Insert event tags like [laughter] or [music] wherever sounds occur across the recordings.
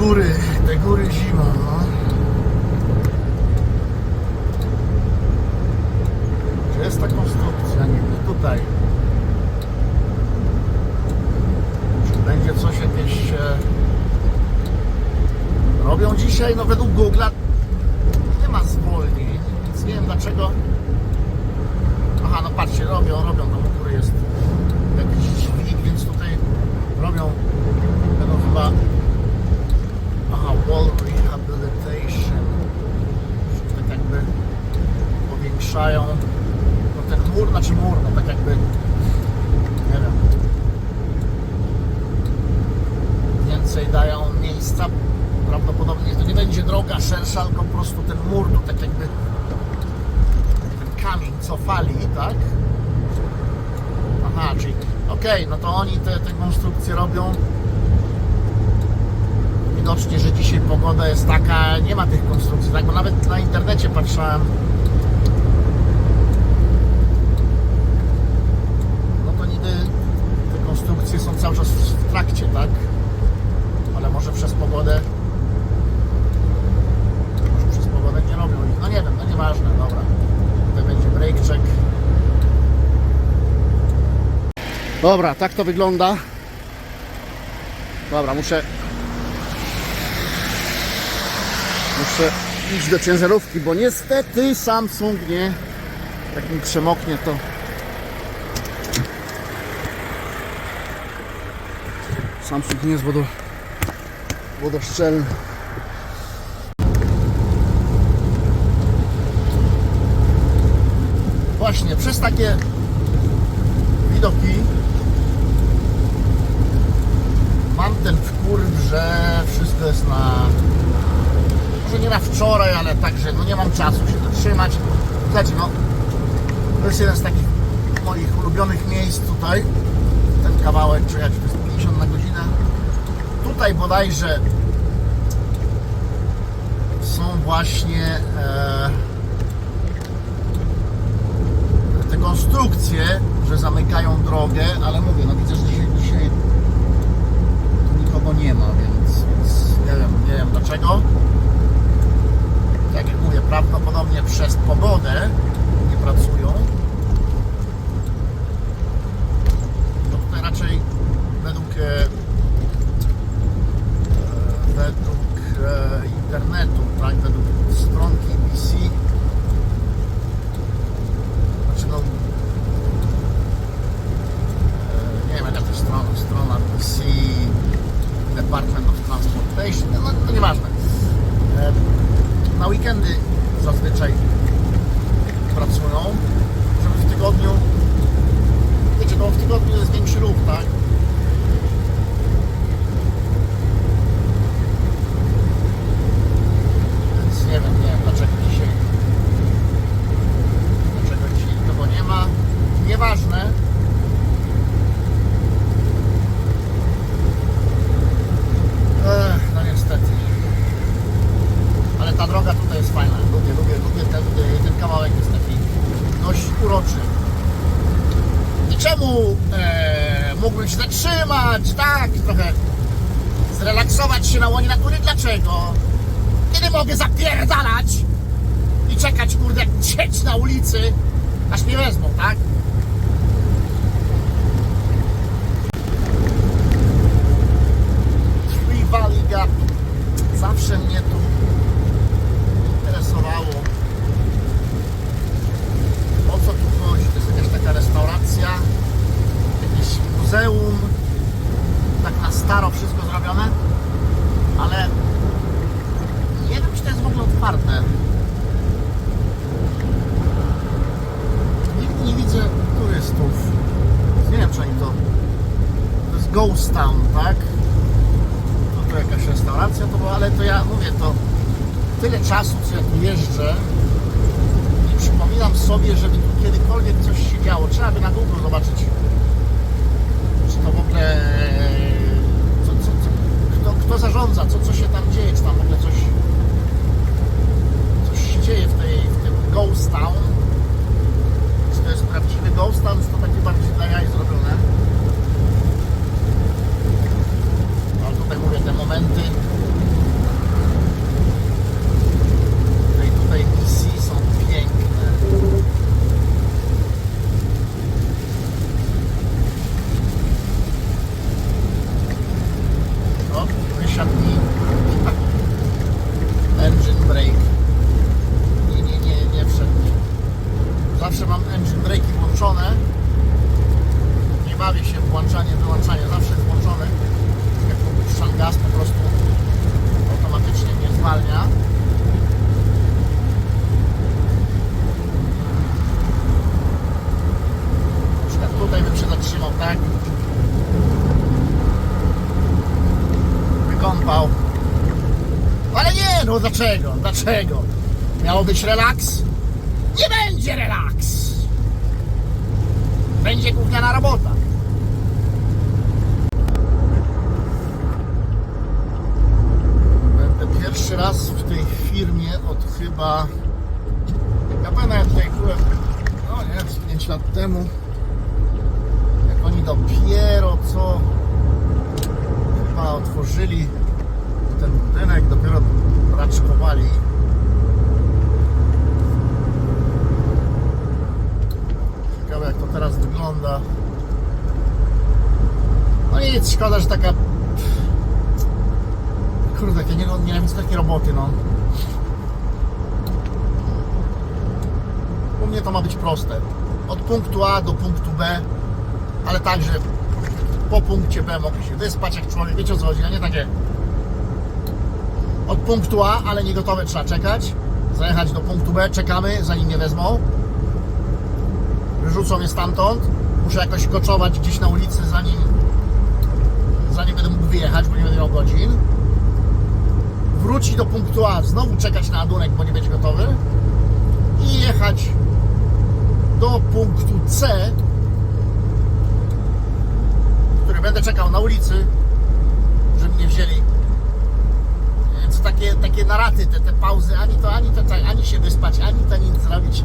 góry, te góry zimą, no. Jest ta konstrukcja? Nie wiem, tutaj. Czy będzie coś jakieś... Robią dzisiaj, no według Google'a nie ma zwolnień, więc nie wiem dlaczego. Aha, no patrzcie, robią, robią, tam u góry jest jakiś dźwig, więc tutaj robią, będą chyba, wall rehabilitation, tak jakby powiększają, no ten mur, znaczy mur, no tak jakby, nie wiem, więcej dają miejsca, prawdopodobnie to nie będzie droga szersza, tylko po prostu ten mur tu tak jakby ten kamień cofali, tak? Aha, czyli okej, no to oni te, te konstrukcje robią. Widocznie, że dzisiaj pogoda jest taka, nie ma tych konstrukcji, tak? Bo nawet na internecie patrzałem. No to niby te konstrukcje są cały czas w trakcie, tak? Ale może przez pogodę może przez pogodę nie robią ich. No nie wiem, no nieważne, dobra. Tutaj będzie break check. Dobra, tak to wygląda. Dobra, muszę muszę iść do ciężarówki, bo niestety Samsung nie jak mi przemoknie to Samsung nie jest wodo, wodoszczelny. Właśnie, przez takie widoki mam ten wkurw, że wszystko jest na może nie na wczoraj, ale także no nie mam czasu się zatrzymać. Słuchajcie, no to jest jeden z takich moich ulubionych miejsc tutaj. Ten kawałek, czy jak to jest 50 na godzinę. Tutaj bodajże są właśnie e, te konstrukcje, że zamykają drogę, ale mówię, no widzę, że dzisiaj, dzisiaj tu nikogo nie ma, więc, więc nie wiem, nie wiem dlaczego. Prawdopodobnie przez pogodę nie pracują. To tutaj raczej według e, e, według e, internetu, tak, według stronki BBC znaczy no e, nie wiem jaka to jest strona, strona DC Department of Transportation, no, no nieważne. E, Na weekendy zazwyczaj pracują, żeby w tygodniu, wiecie, no w tygodniu jest większy ruch, tak? Więc nie wiem, nie wiem dlaczego dzisiaj Dlaczego dzisiaj nikogo nie ma? Nieważne. Ech, no niestety. Ale ta droga tutaj jest fajna. Lubię, lubię, lubię ten, ten kawałek jest taki dość uroczy. I czemu e, mógłbym się zatrzymać, tak, trochę zrelaksować się na łonie natury? Dlaczego? Kiedy mogę zapierdalać i czekać, kurde, jak cieć na ulicy, aż mnie wezmą, tak? Tree Valley Gap zawsze mnie tu interesowało. O co tu chodzi? To jest jakaś taka restauracja, jakieś muzeum, tak na staro wszystko zrobione, ale nie wiem, czy to jest w ogóle otwarte. Nie, nie widzę turystów. Nie wiem, czy oni to... To jest Ghost Town, tak? To tu jakaś restauracja to była, ale to ja mówię, to tyle czasu, co ja tu jeżdżę, nie przypominam sobie, żeby tu kiedykolwiek coś się działo. Trzeba by na Google zobaczyć, czy to w ogóle... Co, co, co, kto, kto zarządza, co, co się tam dzieje, czy tam w ogóle coś... Coś się dzieje w, tej, w tym Ghost Town czy to jest prawdziwy ghost town, czy to takie bardziej dla jaj zrobione. Ale tutaj mówię, kąpał. Ale nie, no dlaczego? Dlaczego? Miało być relaks? Nie będzie relaks! Będzie gówniana robota. Będę pierwszy raz w tej firmie od chyba... Ja pamiętam, jak tutaj byłem, no nie, z 5 lat temu, jak oni dopiero co chyba otworzyli ten budynek, dopiero raczkowali. Ciekawe jak to teraz wygląda. No nic, szkoda, że taka... Kurde, ja nie, nienawidzę takiej roboty, no. U mnie to ma być proste. Od punktu A do punktu B, ale także po punkcie B mogę się wyspać jak człowiek, wiecie o co chodzi, a nie takie od punktu A, ale nie gotowe, trzeba czekać, zajechać do punktu B, czekamy, zanim mnie wezmą, wyrzucą mnie stamtąd, muszę jakoś koczować gdzieś na ulicy, zanim zanim będę mógł wyjechać, bo nie będę miał godzin, wrócić do punktu A, znowu czekać na ładunek, bo nie będzie gotowy. I jechać do punktu C, który będę czekał na ulicy, żeby mnie wzięli. Więc takie, takie naraty, te, te pauzy, ani to, ani to, tak, ani się wyspać, ani to nic zrobić.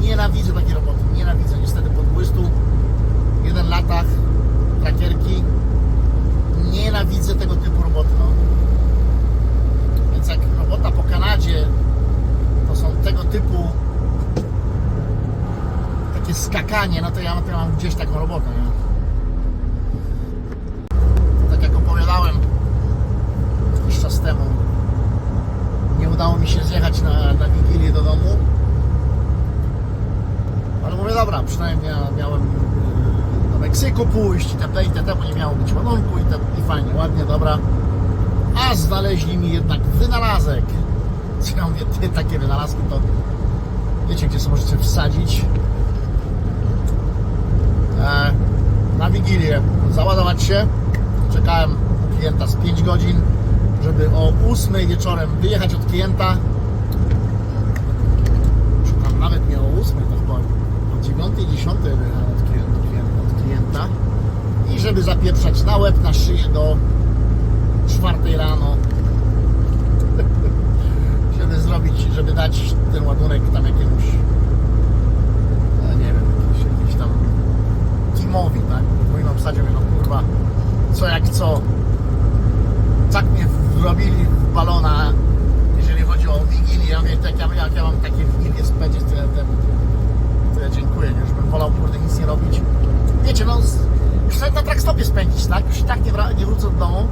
Nienawidzę takiej roboty, nienawidzę. Niestety po 21 latach trakierki nienawidzę tego typu roboty. No. Więc jak robota po Kanadzie to są tego typu takie skakanie, no to ja, to ja mam gdzieś taką robotę, nie? Tak jak opowiadałem czas temu, nie udało mi się zjechać na, na Wigilię do domu. Ale mówię, dobra, przynajmniej mia, miałem yy, do Meksyku pójść te i te, bo nie miało być ładunku i, i fajnie, ładnie, dobra. A znaleźli mi jednak wynalazek. Ja mówię, ty, takie wynalazki to wiecie, gdzie sobie możecie wsadzić e, na Wigilię, załadować się. Czekałem klienta z 5 godzin, żeby o 8 wieczorem wyjechać od klienta. Czy tam nawet nie o 8, to chyba o 9, 10 wyjechałem od klienta, od klienta. I żeby zapieprzać na łeb, na szyję do 4 rano. [laughs] żeby zrobić, żeby dać ten ładunek tam jakiemuś e, nie wiem, jakiś tam teamowi, tak? Moim obsadzie mówię, no kurwa, co jak co. Tak mnie wrobili w balona, jeżeli chodzi o Wigilię. Ja mówię, tak, jak, ja, mam takie Wigilie to ja, to, to ja dziękuję? Już bym wolał kurde nic nie robić. Wiecie, no, z- już na trackstopie spędzić, tak? Już i tak nie, wra- nie wrócę do domu.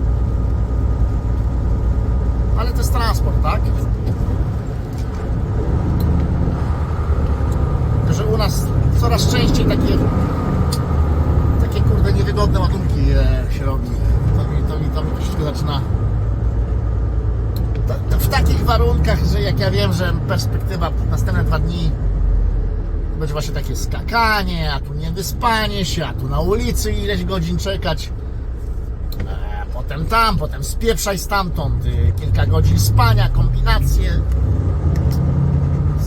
Ale to jest transport, tak? Że u nas coraz częściej takie takie kurde niewygodne ładunki e, się robi. To mi, to mi, to mi troszeczkę zaczyna takich warunkach, że jak ja wiem, że perspektywa następne dwa dni będzie właśnie takie skakanie, a tu nie wyspanie się, a tu na ulicy ileś godzin czekać. E, potem tam, potem spieprzaj stamtąd, y, kilka godzin spania, kombinacje.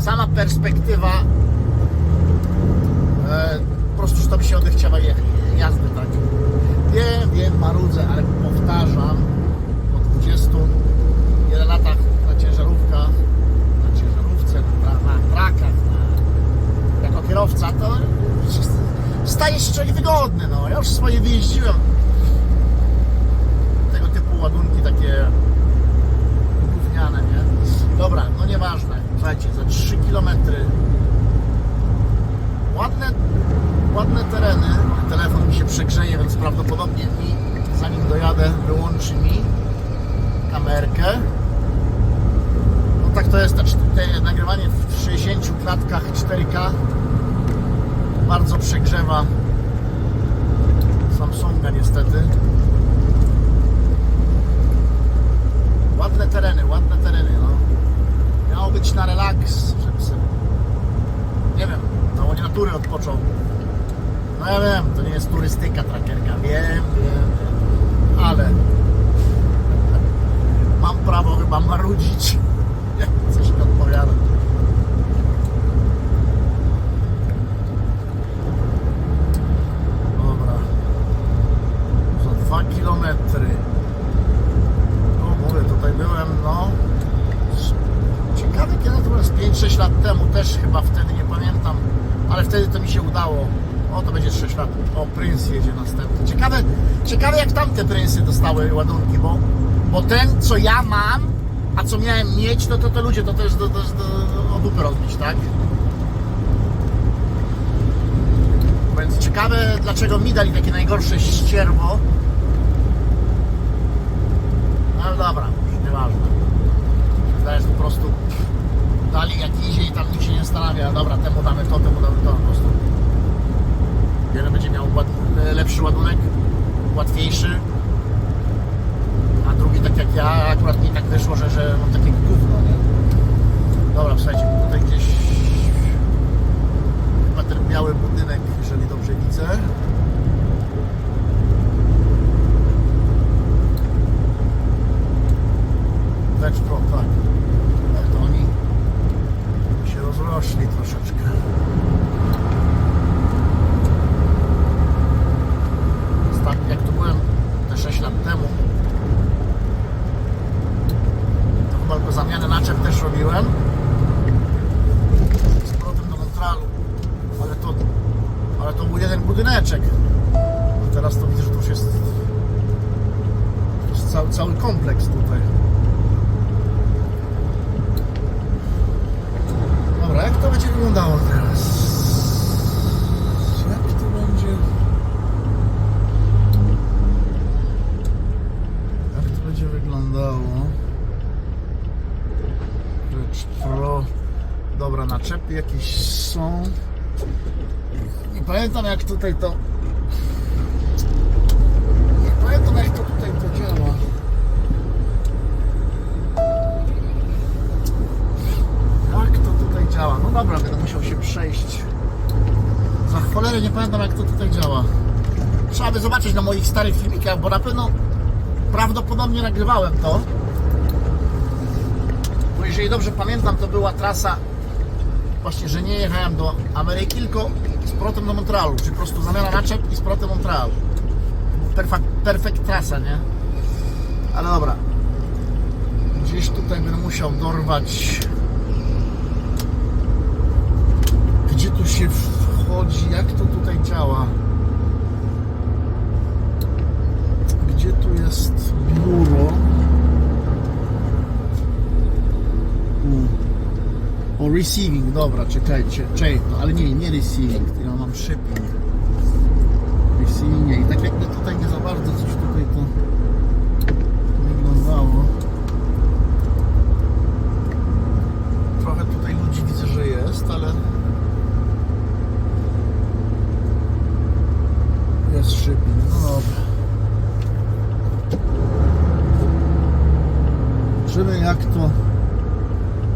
Sama perspektywa e, po prostu już to by się odechciała je, jazdy, tak. Wiem, wiem, marudzę, ale powtarzam, po 21 latach na ciężarówkach, na ciężarówce, na, na trakach, na, jako kierowca, to staje się człowiek wygodny, no. Ja już swoje wyjeździłem. Tego typu ładunki takie gówniane, nie? Dobra, no nieważne. Słuchajcie, za 3 kilometry ładne, ładne tereny. Telefon mi się przegrzeje, więc prawdopodobnie mi, zanim dojadę, wyłączy mi kamerkę. No tak to jest, te, te nagrywanie w 60 klatkach 4K bardzo przegrzewa Samsunga niestety. Ładne tereny, ładne tereny, no. Miało być na relaks, żeby sobie nie wiem, na łonie natury odpoczął. No ja wiem, to nie jest turystyka trackerka, wiem, wiem, wiem. ale [laughs] marudzić. [laughs] Jak coś mi odpowiada. Dobra. Za dwa kilometry. No mówię, tutaj byłem, no. Ciekawe kiedy to było, z 5-6 lat temu też chyba wtedy, nie pamiętam. Ale wtedy to mi się udało. O, to będzie 6 lat. O, Prince jedzie następny. Ciekawe, ciekawe jak tamte Ładunki, bo, bo ten, co ja mam, a co miałem mieć, to to, to ludzie, to też do, do, do, o dupy rozbić, tak? Więc ciekawe, dlaczego mi dali takie najgorsze ścierwo. No ale dobra, nieważne. Wydaje, że po prostu dali jak idzie i tam nikt się nie zastanawia, dobra, temu damy to, temu damy to, po prostu. Jeden będzie miał lepszy ładunek, łatwiejszy, a drugi tak jak ja, akurat mi tak wyszło, że, że mam takie gówno, nie? Dobra, słuchajcie, tutaj gdzieś chyba ten biały budynek, jeżeli dobrze widzę. Pro, tak. Ale to oni się rozrośli troszeczkę. Ostatnio jak tu byłem te 6 lat temu, to chyba tylko zamianę naczep też robiłem. Z powrotem do Montrealu. Ale to, ale to był jeden budyneczek. A teraz to widzę, że to już jest, to jest cały, cały kompleks tutaj. Dobra, jak to będzie wyglądało teraz? Jak to będzie? Jak to będzie wyglądało? Rzecz Pro. Dobra, naczepy jakieś są. Nie pamiętam jak tutaj to. Nie pamiętam jak to tutaj to działa. Jak to tutaj działa? No dobra, będę musiał się przejść. Za cholerę nie pamiętam jak to tutaj działa. Trzeba by zobaczyć na moich starych filmikach, bo na pewno prawdopodobnie nagrywałem to. Jeżeli dobrze pamiętam, to była trasa właśnie, że nie jechałem do Ameryki, tylko z powrotem do Montrealu, czyli po prostu zamiana naczep i z powrotem Montreal. Perfekt, perfekt trasa, nie? Ale dobra. Gdzieś tutaj będę musiał dorwać gdzie tu się wchodzi, jak to tutaj działa. Gdzie tu jest biuro? O, receiving, dobra, czekajcie, czekaj, no, ale nie, nie receiving, tylko mam shipping. Receiving, i tak jakby tutaj nie za bardzo coś tutaj to wyglądało. Trochę tutaj ludzi widzę, że jest, ale jest shipping, no dobra. Zobaczymy jak to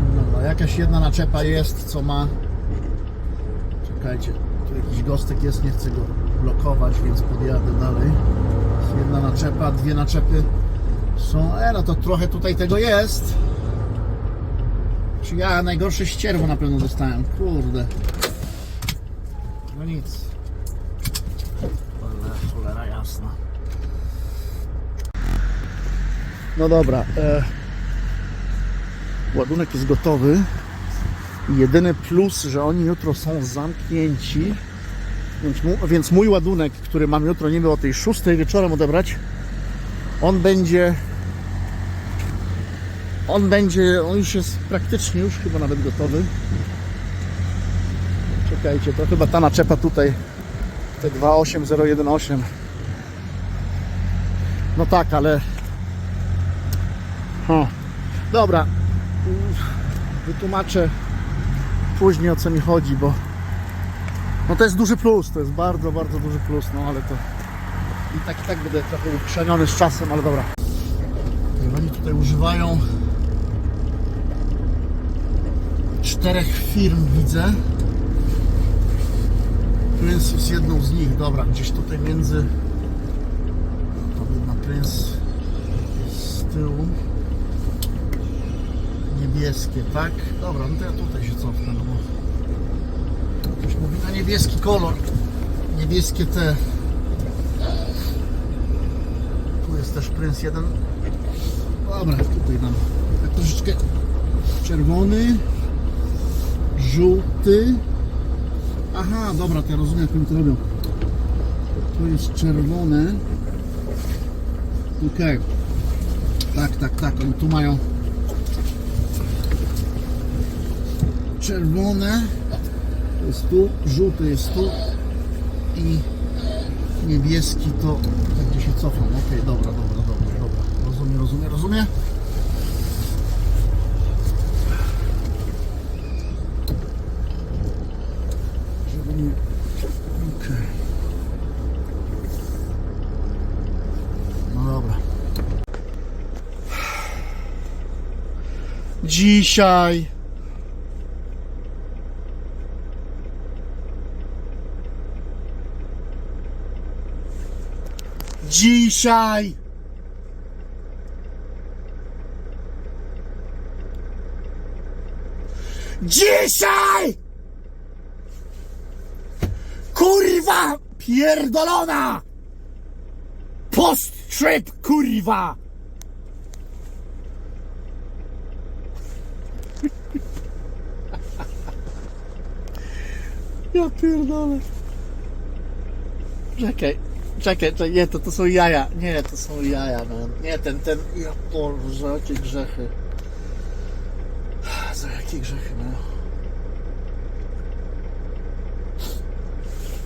wygląda. Jakaś jedna naczepa jest, co ma... Czekajcie, tu jakiś gostek jest, nie chcę go blokować, więc podjadę dalej. Jest jedna naczepa, dwie naczepy są... E, no to trochę tutaj tego jest. Czy ja najgorsze ścierwo na pewno dostałem, kurde. No nic. Cholera jasna. No dobra. E, ładunek jest gotowy. Jedyny plus, że oni jutro są zamknięci. Więc, mu, więc mój ładunek, który mam jutro niby o tej 6 wieczorem odebrać, on będzie. On będzie. On już jest praktycznie już chyba nawet gotowy. Czekajcie, to chyba ta naczepa tutaj. Te 28018. No tak, ale. O, dobra. Wytłumaczę później o co mi chodzi, bo. No to jest duży plus, to jest bardzo, bardzo duży plus, no ale to. I tak i tak będę trochę uprzemiony z czasem, ale dobra. Oni tutaj używają czterech firm, widzę. Prince jest jedną z nich, dobra, gdzieś tutaj między. To jedna Prince jest z tyłu. Niebieskie, tak? Dobra, no to ja tutaj się cofnę, no bo ktoś mówi na niebieski kolor, niebieskie te. Tu jest też Prince 1. Dobra, tutaj nam tak troszeczkę czerwony, żółty. Aha, dobra, to ja rozumiem, jak oni to robią. To jest czerwone. Okej. Tak, tak, tak. Oni tu mają czerwone. To jest tu, żółty jest tu i niebieski to gdzie się cofam. Okej, dobra, dobra, dobra, dobra. Rozumiem, rozumiem, rozumiem. No. Dzisiaj Dzisiaj! Dzisiaj! Kurwa pierdolona! Post trip kurwa! Ja pierdolę. Czekaj, czekaj, nie, to, to są jaja. Nie, to są jaja, no. Nie, ten, ten, ja Boże, jakie grzechy. Za jakie grzechy, no.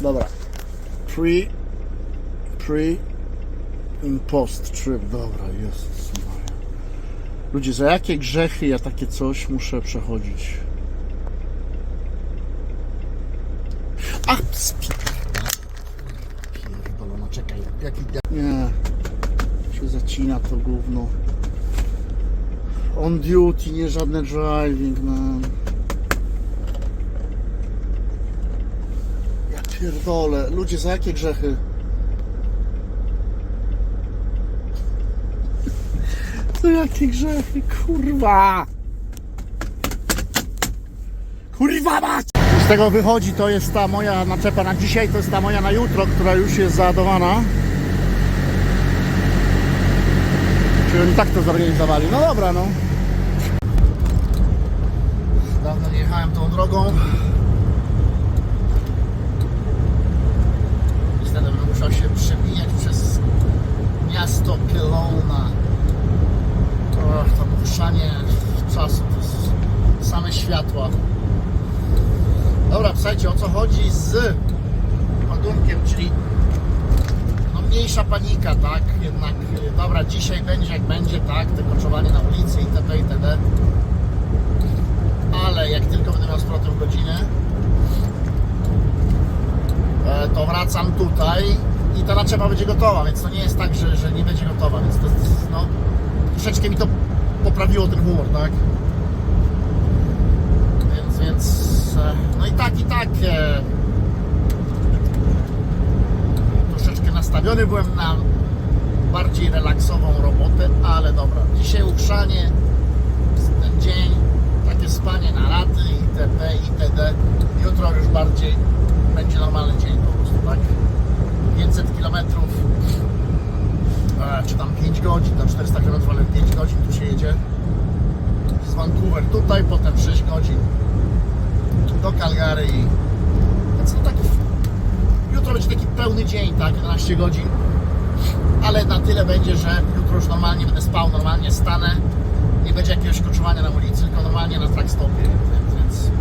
Dobra. Pre, pre, and post trip, dobra, jest. Ludzie, za jakie grzechy ja takie coś muszę przechodzić? Pierdolona, czekaj, jaki... Nie, się zacina to gówno. On duty, nie żadne driving, man. Ja pierdolę, ludzie, za jakie grzechy? Za jakie grzechy, kurwa! Kurwa mać! Z tego wychodzi, to jest ta moja naczepa na dzisiaj, to jest ta moja na jutro, która już jest załadowana. Czyli oni tak to zorganizowali. No dobra, no. Dawno nie jechałem tą drogą. Niestety będę musiał się przebijać przez miasto Kelowna. Och, to poruszanie czasu to same światła. Dobra, słuchajcie, o co chodzi z ładunkiem, czyli no mniejsza panika, tak? Jednak, y, dobra, dzisiaj będzie jak będzie, tak? Te koczowanie na ulicy itd. itd. Ale jak tylko będę miał zwrotę godzinę, e, to wracam tutaj i ta naczepa będzie gotowa, więc to nie jest tak, że, że nie będzie gotowa, więc to jest, no, troszeczkę mi to poprawiło ten humor, tak? Więc, więc e, no i tak, i tak e, troszeczkę nastawiony byłem na bardziej relaksową robotę, ale dobra, dzisiaj ugrzanie, ten dzień, takie spanie na raty itp. itd. Jutro już bardziej będzie normalny dzień po prostu, tak? 500 km e, czy tam 5 godzin, tam 400 km, ale 5 godzin tu się jedzie z Vancouver tutaj, potem 6 godzin do Calgary i no taki jutro będzie taki pełny dzień, tak, 11 godzin. Ale na tyle będzie, że jutro już normalnie będę spał, normalnie stanę. Nie będzie jakiegoś koczowania na ulicy, tylko normalnie na track stopie. Więc, więc,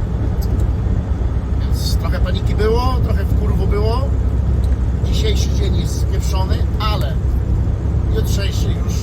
więc trochę paniki było, trochę w kurwu było. Dzisiejszy dzień jest spieprzony, ale jutrzejszy już